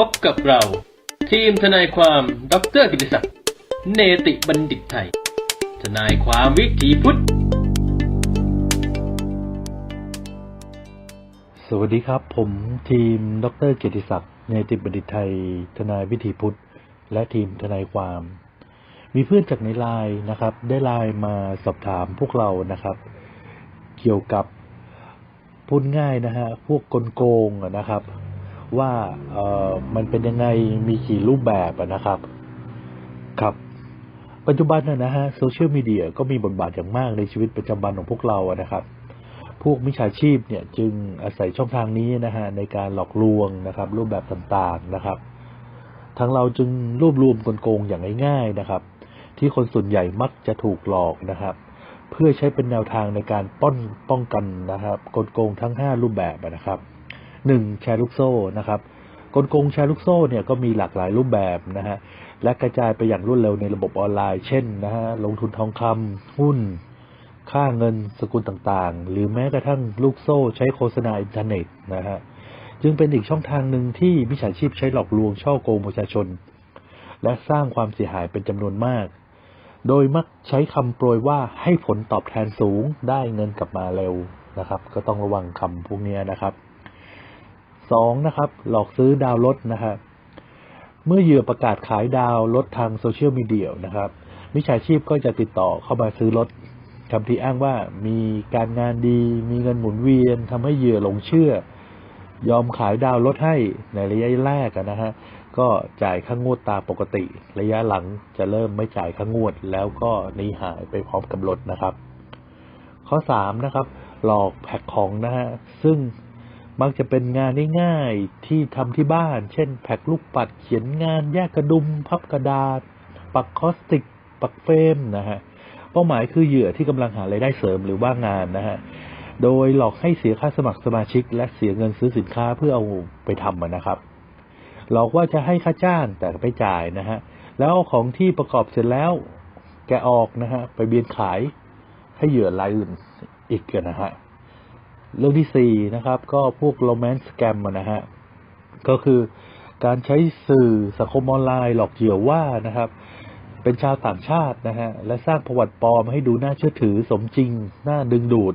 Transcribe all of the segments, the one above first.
พบกับเรา ทีมทนายความดรกิติศักดิ์เนติบัณฑิตไทย ทนายความวิถีพุทธ สวัสดีครับ ผมทีมดรเกียรติศักดิ์เนติบัณฑิตไทย ทนายวิถีพุทธ และทีมทนายความ มีเพื่อนจากในไลน์นะครับ ได้ไลน์มาสอบถามพวกเรานะครับ เกี่ยวกับพูดง่ายนะฮะพวกกลโกงนะครับ ว่าเอ่อมันเป็นยังไงมีกี่รูปแบบอะนะครับครับ ปัจจุบันนะนะฮะโซเชียลมีเดียก็มีบทบาทอย่างมากในชีวิตประจำวันของพวกเราอะนะครับ พวกมิจฉาชีพเนี่ยจึงอาศัยช่องทางนี้นะฮะในการหลอกลวงนะครับ รูปแบบต่างๆนะครับทางเราจึงรวบรวมกลโกงอย่างง่ายๆนะครับ ที่คนส่วนใหญ่มักจะถูกหลอกนะครับ เพื่อใช้เป็นแนวทางในการป้องป้องกันนะครับกลโกงทั้ง 5 รูปแบบนะครับ หนึ่งแชร์ลูกโซ่นะครับกลโกงแชร์ลูกโซ่เนี่ยก็มีหลากหลายรูปแบบนะฮะและกระจายไปอย่างรวดเร็วในระบบออนไลน์ เช่นนะฮะลงทุนทองคำหุ้น ค่าเงินสกุลต่างๆ หรือแม้กระทั่งลูกโซ่ใช้โฆษณาอินเทอร์เน็ตนะฮะจึงเป็นอีกช่องทางหนึ่งที่มิจฉาชีพใช้หลอกลวงช่อโกงประชาชน และสร้างความเสียหายเป็นจำนวนมาก โดยมักใช้คำโปรยว่าให้ผลตอบแทนสูงได้เงินกลับมาเร็วนะครับ ก็ต้องระวังคำพวกนี้นะครับ สองนะครับ หลอกซื้อดาวรถนะฮะเมื่อเหยื่อประกาศขายดาวรถทางโซเชียลมีเดียนะครับ มิจฉาชีพก็จะติดต่อเข้ามาซื้อรถคำที่อ้างว่ามีการงานดี มีเงินหมุนเวียนทำให้เหยื่อหลงเชื่อ ยอมขายดาวรถให้ในระยะแรกนะฮะก็จ่ายค่างวดตามปกติ ระยะหลังจะเริ่มไม่จ่ายค่างวด แล้วก็หนีหายไปพร้อมกับรถนะครับ ข้อสามนะครับ หลอกแพ็คของนะฮะซึ่ง มักจะเป็นงานง่ายๆที่ทำที่บ้าน เช่น แพ็คลูกปัดเขียนงานแยกกระดุม พับกระดาษ ปักคอสติก ปักเฟรมนะฮะเป้าหมายคือเหยื่อที่กำลังหารายได้เสริมหรือว่างานนะฮะโดยหลอกให้เสียค่าสมัครสมาชิก และเสียเงินซื้อสินค้าเพื่อเอาไปทำนะครับหลอกว่าจะให้ค่าจ้างแต่ไม่จ่ายนะฮะแล้วเอาของที่ประกอบเสร็จแล้วแกออกนะฮะไปเบียนขายให้เหยื่อรายอื่นอีกนะฮะ เรื่องที่สี่นะครับ ก็พวกโรแมนต์แกมนะฮะก็คือการใช้สื่อสังคมออนไลน์หลอกเหยื่อว่านะครับ เป็นชาวต่างชาตินะฮะและสร้างประวัติปลอมให้ดูน่าเชื่อถือสมจริงน่าดึงดูด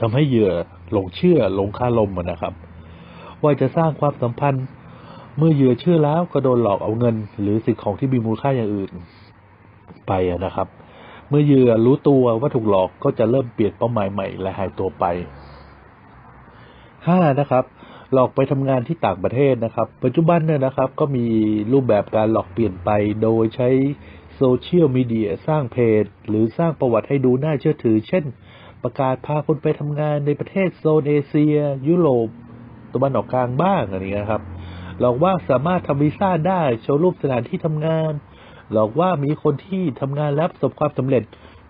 ทำให้เหยื่อหลงเชื่อหลงคาลมนะครับ ว่าจะสร้างความสัมพันธ์เมื่อเหยื่อเชื่อแล้วก็โดนหลอกเอาเงิน หรือสิ่งของที่มีมูลค่าอย่างอื่นไปนะครับ เมื่อเหยื่อรู้ตัวว่าถูกหลอกก็จะเริ่มเปลี่ยนเป้าหมายใหม่และหายตัวไป ห้านะครับหลอกไปทำงานที่ต่างประเทศนะครับ ปัจจุบันเนี่ยนะครับก็มีรูปแบบการหลอกเปลี่ยนไป โดยใช้โซเชียลมีเดียสร้างเพจ หรือสร้างประวัติให้ดูน่าเชื่อถือ เช่น ประกาศพาคนไปทำงานในประเทศโซนเอเชีย ยุโรปตะวันออกกลางบ้างอะไรเงี้ยครับหลอกว่าสามารถทำวีซ่าได้โชว์รูปสถานที่ทำงาน หลอกว่ามีคนที่ทำงานแล้วประสบความสำเร็จ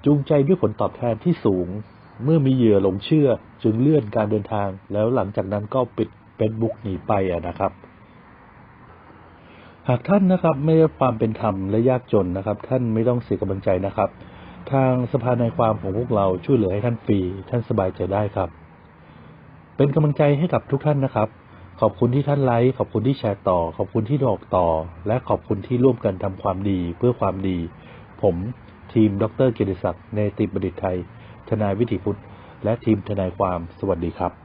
จูงใจด้วยผลตอบแทนที่สูง เมื่อมีเหยื่อหลงเชื่อจึงเลื่อนการเดินทาง แล้วหลังจากนั้นก็ปิดเฟซบุ๊กหนีไปะนะครับ หากท่านนะครับไม่ได้ความเป็นธรรมและยากจนนะครับ ท่านไม่ต้องเสียกำลังใจนะครับ ทางสภาในความของพวกเราช่วยเหลือให้ท่านฟรีท่านสบายใจได้ครับ เป็นกำลังใจให้กับทุกท่านนะครับ ขอบคุณที่ท่านไลค์ขอบคุณที่แชร์ต่อ ขอบคุณที่บอกต่อ และขอบคุณที่ร่วมกันทำความดีเพื่อความดี ผมทีม ดรเกียรติศักดิ์ เนติบัณฑิตไทย ทนายวิถีพุทธ และทีมทนายความสวัสดีครับ